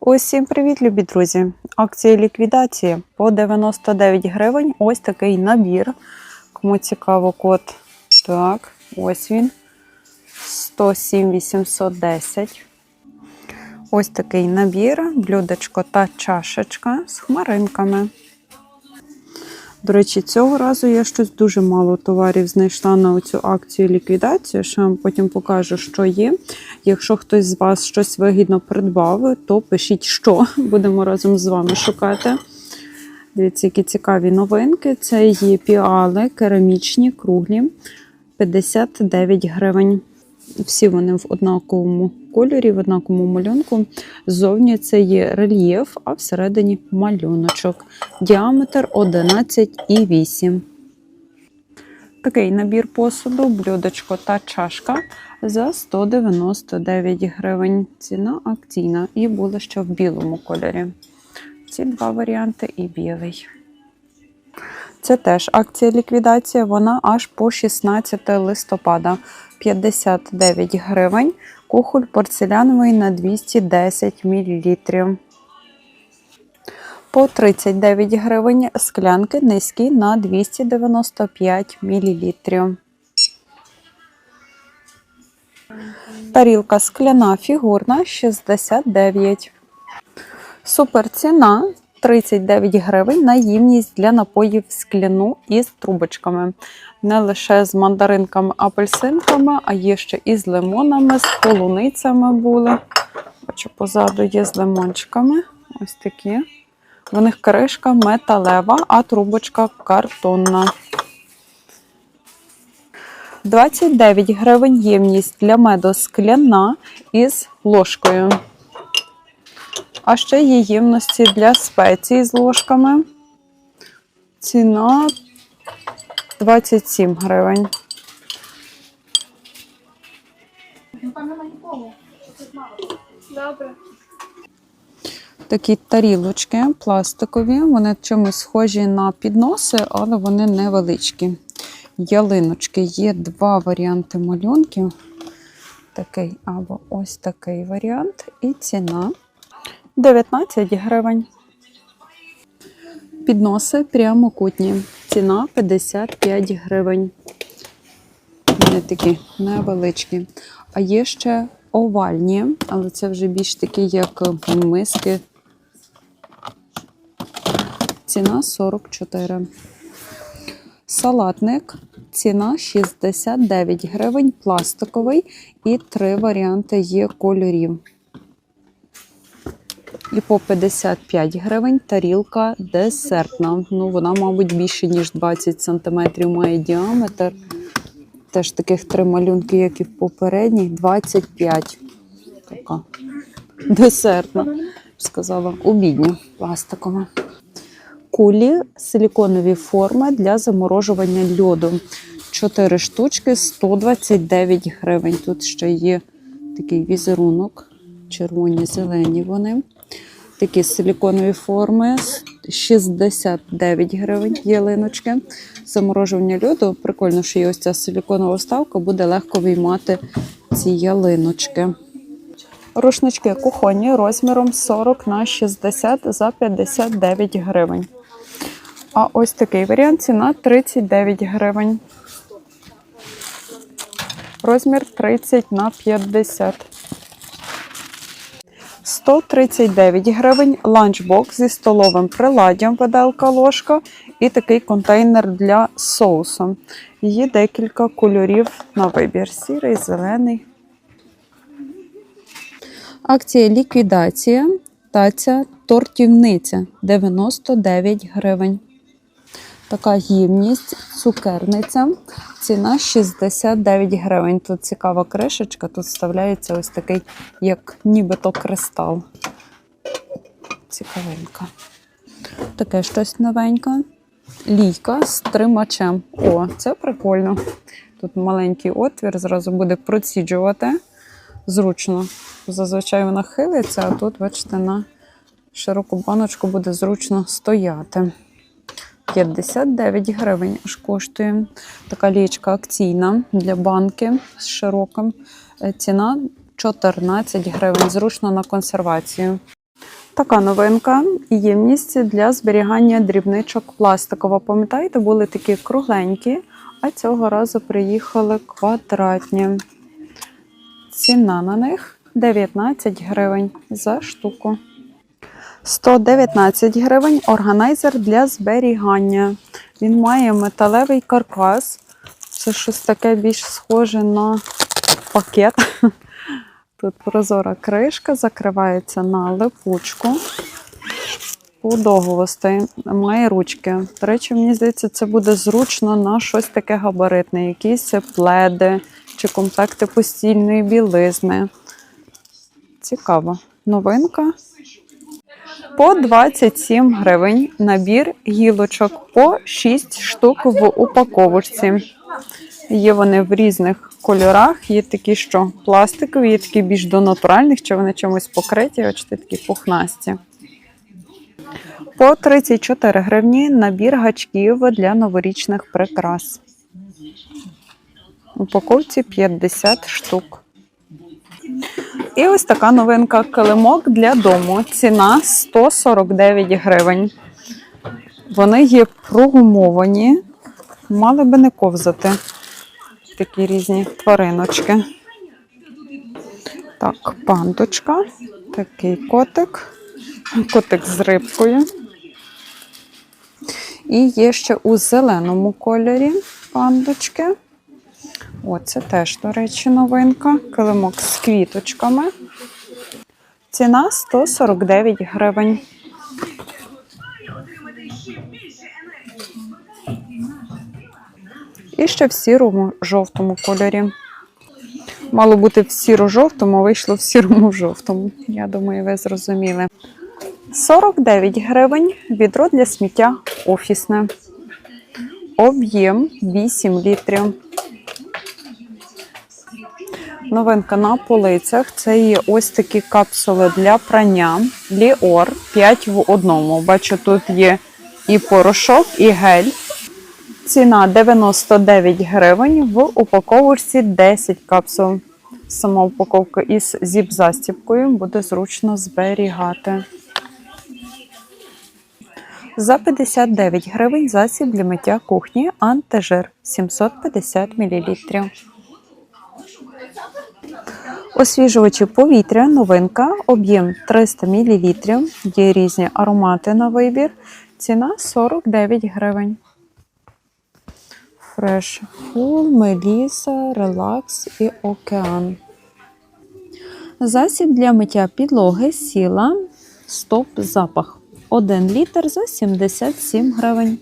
Усім привіт, любі друзі! Акція ліквідації по 99 гривень. Ось такий набір. Кому цікаво код. Так, ось він. 107 810. Ось такий набір, блюдечко та чашечка з хмаринками. До речі, цього разу я щось дуже мало товарів знайшла на цю акцію ліквідацію. Що вам потім покажу, що є. Якщо хтось з вас щось вигідно придбав, то пишіть, що будемо разом з вами шукати. Дивіться, які цікаві новинки. Це є піали керамічні, круглі, 59 гривень. Всі вони в однаковому кольорі, в однаковому малюнку. Ззовні це є рельєф, а всередині малюночок. Діаметр 11,8. Такий набір посуду, блюдечко та чашка за 199 гривень. Ціна акційна. І були ще в білому кольорі. Ці два варіанти і білий. Це теж акція ліквідація, вона аж по 16 листопада. 59 гривень. Кухоль порцеляновий на 210 мл. По 39 гривень склянки низькі на 295 мл. Тарілка скляна фігурна 69. Супер ціна 39 гривень на ємність для напоїв скляну із трубочками. Не лише з мандаринками, апельсинками, а є ще і з лимонами, з полуницями були. Бачу, позаду є з лимончиками. Ось такі. В них кришка металева, а трубочка картонна. 29 гривень ємність для меду скляна із ложкою. А ще є ємності для спецій з ложками. Ціна 27 гривень. Добре. Такі тарілочки пластикові, вони чимось схожі на підноси, але вони невеличкі. Ялиночки є два варіанти малюнків. Такий або ось такий варіант. І ціна 19 гривень. Підноси прямокутні. Ціна 55 гривень. Вони такі невеличкі. А є ще овальні, але це вже більш такі, як миски. Ціна 44. Салатник. Ціна 69 гривень, пластиковий і три варіанти є кольорів. І по 55 гривень тарілка десертна. Ну, вона, мабуть, більше, ніж 20 см має діаметр. Теж таких три малюнки, як і в попередніх, 25. Така десертна, сказала, обідня пластикова. Кулі силіконові форми для заморожування льоду. 4 штучки 129 гривень. Тут ще є такий візерунок, червоні, зелені вони. Такі силіконові форми 69 гривень ялиночки. Заморожування льоду. Прикольно, що є ось ця силіконова вставка, буде легко виймати ці ялиночки. Рушнички кухонні розміром 40 на 60 за 59 гривень. А ось такий варіант ціна 39 гривень. Розмір 30 на 50. 139 гривень ланчбокс зі столовим приладдям, виделка ложка і такий контейнер для соусу. Є декілька кольорів на вибір: сірий, зелений. Акція ліквідація. Таця тортівниця 99 гривень. Така ємність, цукерниця. Ціна 69 гривень. Тут цікава кришечка, тут вставляється ось такий, як нібито кристал. Цікавенька. Таке щось новеньке. Лійка з тримачем. О, це прикольно. Тут маленький отвір, зразу буде проціджувати. Зручно. Зазвичай вона хилиться, а тут, бачите, на широку баночку буде зручно стояти. 59 гривень аж коштує. Така лічка акційна для банки з широким. Е, Ціна 14 гривень. Зручно на консервацію. Така новинка. Ємність для зберігання дрібничок пластикова. Пам'ятаєте, були такі кругленькі, а цього разу приїхали квадратні. Ціна на них 19 гривень за штуку. 119 гривень органайзер для зберігання. Він має металевий каркас. Це щось таке більш схоже на пакет. Тут прозора кришка, закривається на липучку. Подовгостий, має ручки. До речі, мені здається, це буде зручно на щось таке габаритне, якісь пледи чи комплекти постільної білизни. Цікаво. Новинка. По 27 гривень набір гілочок по 6 штук в упаковочці. Є вони в різних кольорах. Є такі, що пластикові, є такі більш до натуральних, чи вони чимось покриті, бачите, такі пухнасті. По 34 гривні набір гачків для новорічних прикрас. Упаковці 50 штук. І ось така новинка килимок для дому. Ціна 149 гривень. Вони є прогумовані, мали би не ковзати. Такі різні твариночки. Так, пандочка, такий котик, котик з рибкою. І є ще у зеленому кольорі пандочки. О, це теж, до речі, новинка. Килимок з квіточками. Ціна 149 гривень. І ще в сірому жовтому кольорі. Мало бути в сіро-жовтому, а вийшло в сірому жовтому. Я думаю, ви зрозуміли. 49 гривень відро для сміття офісне. Об'єм 8 літрів. Новинка на полицях. Це є ось такі капсули для прання. Ліор 5 в одному. Бачу, тут є і порошок, і гель. Ціна 99 гривень. В упаковці 10 капсул. Сама упаковка із зіп-застіпкою буде зручно зберігати. За 59 гривень засіб для миття кухні антижир 750 мл. Освіжувачі повітря, новинка, об'єм 300 мл. Є різні аромати на вибір. Ціна 49 гривень. Фреш Фул, Меліса, Релакс і Океан. Засіб для миття підлоги сіла Стоп запах. 1 літр за 77 гривень.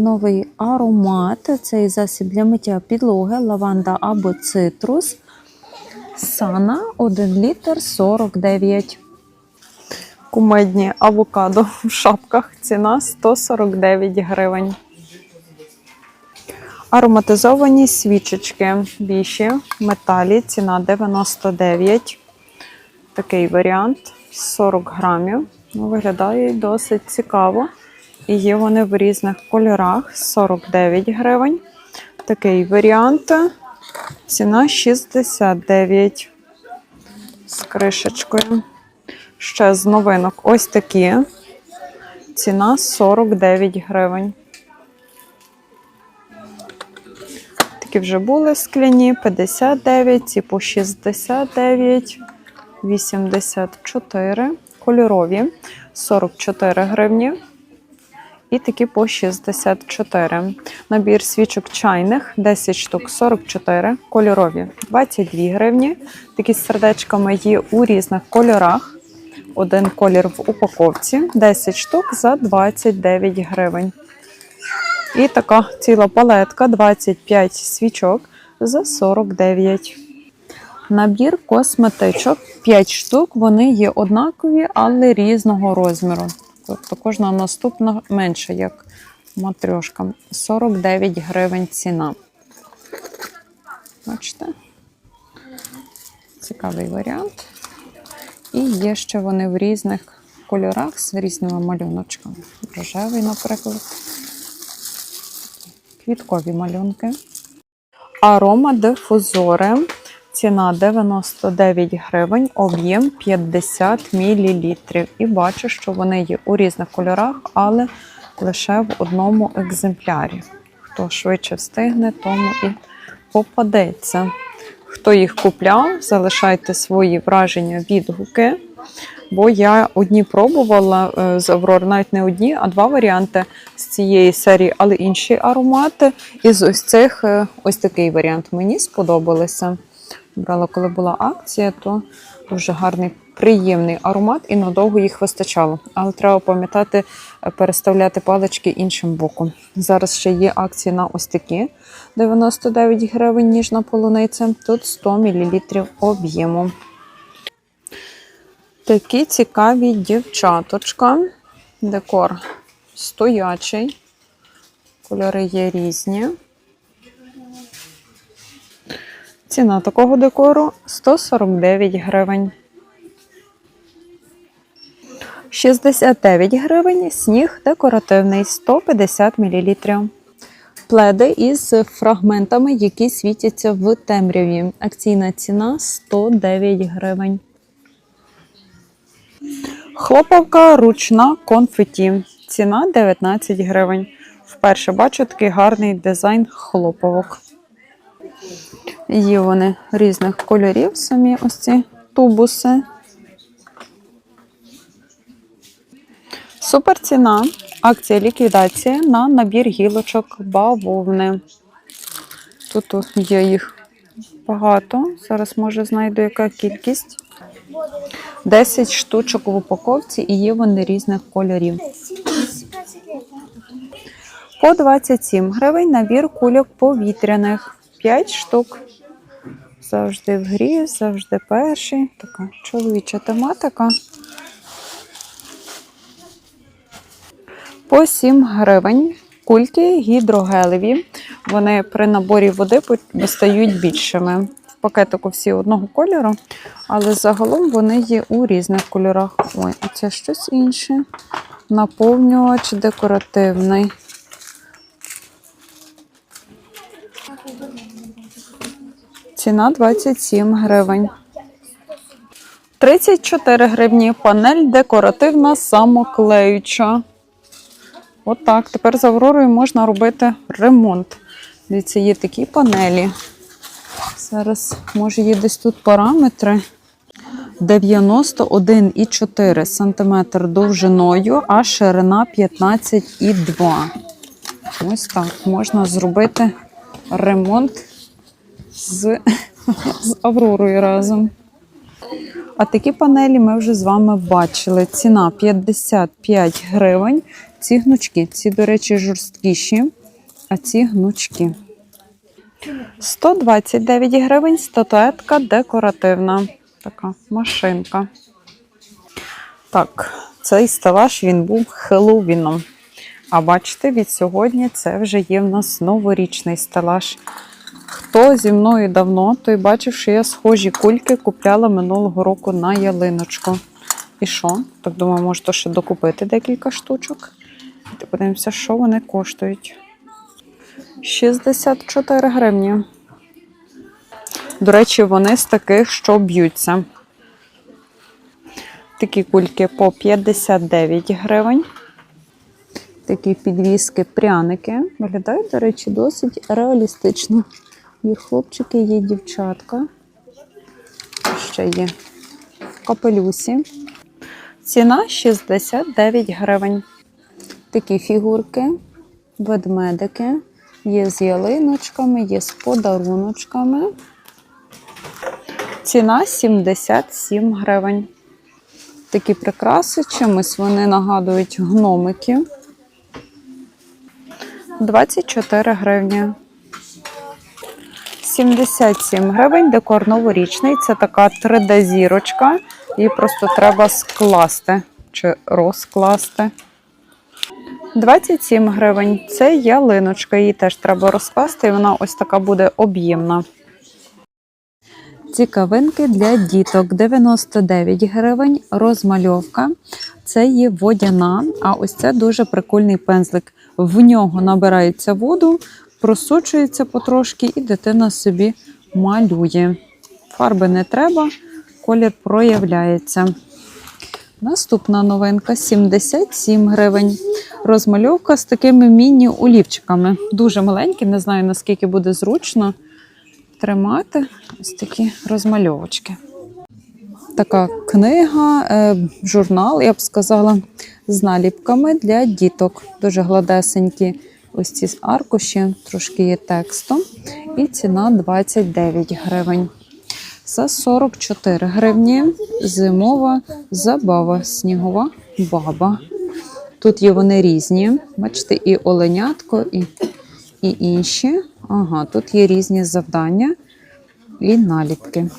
Новий аромат. Цей засіб для миття підлоги, лаванда або цитрус. Сана 1 літр 49. Кумедні авокадо в шапках. Ціна 149 гривень. Ароматизовані свічечки більші в металі. Ціна 99. Такий варіант 40 грамів. Ну, виглядає досить цікаво. І є вони в різних кольорах 49 гривень. Такий варіант. Ціна 69 з кришечкою. Ще з новинок ось такі. Ціна 49 гривень. Такі вже були скляні 59, ці по 69, 84, кольорові 44 гривні. І такі по 64. Набір свічок чайних 10 штук 44, кольорові 22 гривні. Такі з сердечками є у різних кольорах. Один колір в упаковці, 10 штук за 29 гривень. І така ціла палетка 25 свічок за 49. Набір косметичок 5 штук. Вони є однакові, але різного розміру. Тобто кожна наступна менша, як матрьошка. 49 гривень ціна. Бачите? Цікавий варіант. І є ще вони в різних кольорах з різними малюночками. Рожевий, наприклад. Квіткові малюнки. Арома дифузори Ціна 99 гривень, об'єм 50 мл. І бачу, що вони є у різних кольорах, але лише в одному екземплярі. Хто швидше встигне, тому і попадеться. Хто їх купляв, залишайте свої враження, відгуки. Бо я одні пробувала е, з Аврор, навіть не одні, а два варіанти з цієї серії, але інші аромати. І з ось цих е, ось такий варіант мені сподобалося. Брала, коли була акція, то дуже гарний, приємний аромат і надовго їх вистачало. Але треба пам'ятати е, переставляти палички іншим боком. Зараз ще є акції на ось такі 99 гривень ніжна полуниця. Тут 100 мл об'єму. Такі цікаві дівчаточка. Декор стоячий. Кольори є різні. Ціна такого декору 149 гривень. 69 гривень сніг декоративний 150 мл. Пледи із фрагментами, які світяться в темряві. Акційна ціна 109 гривень. Хлопавка ручна конфеті. Ціна 19 гривень. Вперше бачу такий гарний дизайн хлопавок. Є вони різних кольорів, самі ось ці тубуси. Супер ціна. Акція ліквідація на набір гілочок бавовни. Тут є їх багато. Зараз, може, знайду яка кількість. 10 штучок в упаковці і є вони різних кольорів. По 27 гривень набір кульок повітряних. 5 штук. Завжди в грі, завжди перший. Така чоловіча тематика. По 7 гривень. Кульки гідрогелеві. Вони при наборі води стають більшими. В пакетику всі одного кольору, але загалом вони є у різних кольорах. Ой, а це щось інше. Наповнювач декоративний. Ціна 27 гривень. 34 гривні. Панель декоративна самоклеюча. Отак. Тепер з Авророю можна робити ремонт. Дивіться, є такі панелі. Зараз, може, є десь тут параметри. 91,4 см довжиною, а ширина 15,2. Ось так. Можна зробити ремонт з, з Авророю разом. А такі панелі ми вже з вами бачили. Ціна 55 гривень. Ці гнучки, ці, до речі, жорсткіші, а ці гнучки. 129 гривень статуетка декоративна. Така машинка. Так, цей стелаж він був Хеллоуіном. А бачите, від сьогодні це вже є в нас новорічний стелаж. Хто зі мною давно, той бачив, що я схожі кульки купляла минулого року на ялиночку. І що? Так думаю, може то ще докупити декілька штучок. І подивимося, що вони коштують. 64 гривні. До речі, вони з таких, що б'ються. Такі кульки по 59 гривень. Такі підвіски пряники. Виглядають, до речі, досить реалістично. Є хлопчики, є дівчатка. Ще є в капелюсі. Ціна 69 гривень. Такі фігурки, ведмедики. Є з ялиночками, є з подаруночками. Ціна 77 гривень. Такі прикраси, чимось вони нагадують гномики. 24 гривні. 77 гривень, декор новорічний. Це така 3D-зірочка. Її просто треба скласти чи розкласти. 27 гривень. Це ялиночка. Її теж треба розкласти, і вона ось така буде об'ємна. Цікавинки для діток 99 гривень. Розмальовка. Це є водяна, а ось це дуже прикольний пензлик. В нього набирається воду, просочується потрошки, і дитина собі малює. Фарби не треба, колір проявляється. Наступна новинка 77 гривень. Розмальовка з такими міні-олівчиками. Дуже маленькі, не знаю наскільки буде зручно тримати ось такі розмальовочки. Така книга, е, журнал, я б сказала, з наліпками для діток. Дуже гладесенькі. Ось ці аркуші, трошки є текстом. І ціна 29 гривень. За 44 гривні зимова забава, снігова баба. Тут є вони різні. Бачите, і оленятко, і, і інші. Ага, тут є різні завдання і наліпки.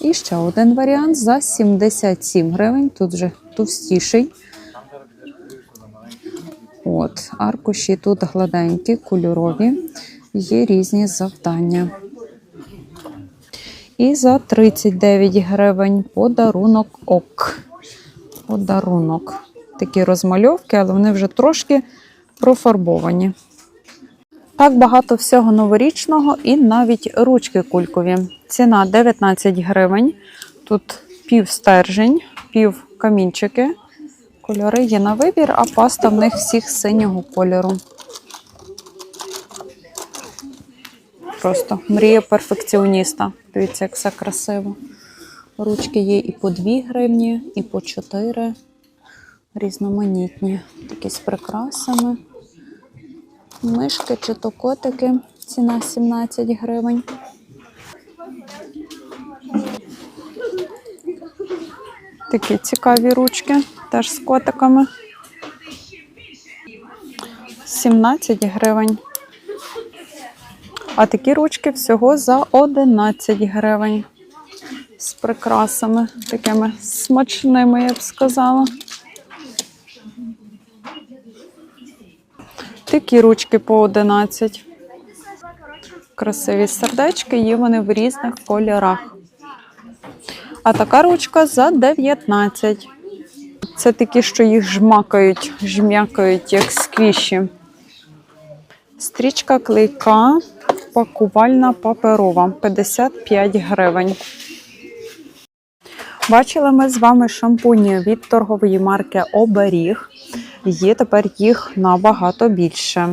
І ще один варіант за 77 гривень. Тут вже товстіший. От, аркуші тут гладенькі, кольорові, є різні завдання. І за 39 гривень подарунок ок. Подарунок. Такі розмальовки, але вони вже трошки профарбовані. Так багато всього новорічного і навіть ручки кулькові. Ціна 19 гривень. Тут пів стержень, пів камінчики. Кольори є на вибір, а паста в них всіх синього кольору. Просто мрія перфекціоніста. Дивіться, як все красиво. Ручки є і по 2 гривні, і по 4. Різноманітні. Такі з прикрасами. Мишки чи то котики. Ціна 17 гривень. Такі цікаві ручки, теж з котиками. 17 гривень. А такі ручки всього за 11 гривень. З прикрасами, такими смачними, я б сказала. Такі ручки по 11. Красиві сердечки, є вони в різних кольорах. А така ручка за 19. Це такі, що їх жмакають, жмякають, як сквіші. Стрічка клейка, пакувальна паперова 55 гривень. Бачили ми з вами шампуні від торгової марки Оберіг. Є тепер їх набагато більше.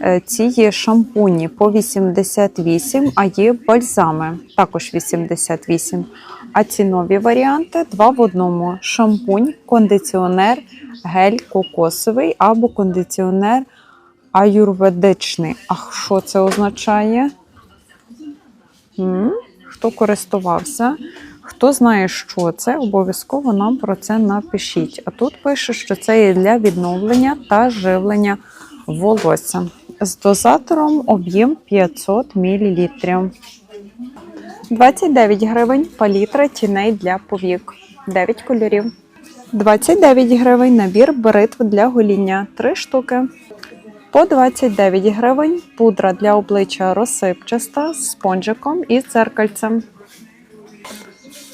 Е, Ці є шампуні по 88, а є бальзами також 88. А ці нові варіанти два в одному: шампунь, кондиціонер, гель кокосовий або кондиціонер аюрведичний. А що це означає? Хто користувався? Хто знає, що це, обов'язково нам про це напишіть. А тут пише, що це є для відновлення та живлення волосся. З дозатором об'єм 500 мл. 29 гривень палітра тіней для повік. 9 кольорів. 29 гривень набір бритв для гоління. 3 штуки. По 29 гривень пудра для обличчя розсипчаста з спонжиком і церкальцем.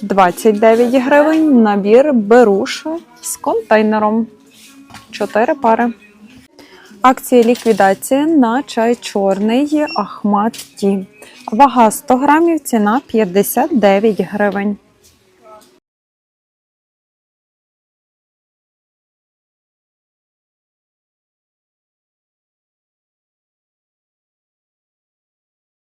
29 гривень набір беруш з контейнером. 4 пари. Акція ліквідації на чай чорний Ахмат Ті. Вага 100 грамів, ціна 59 гривень.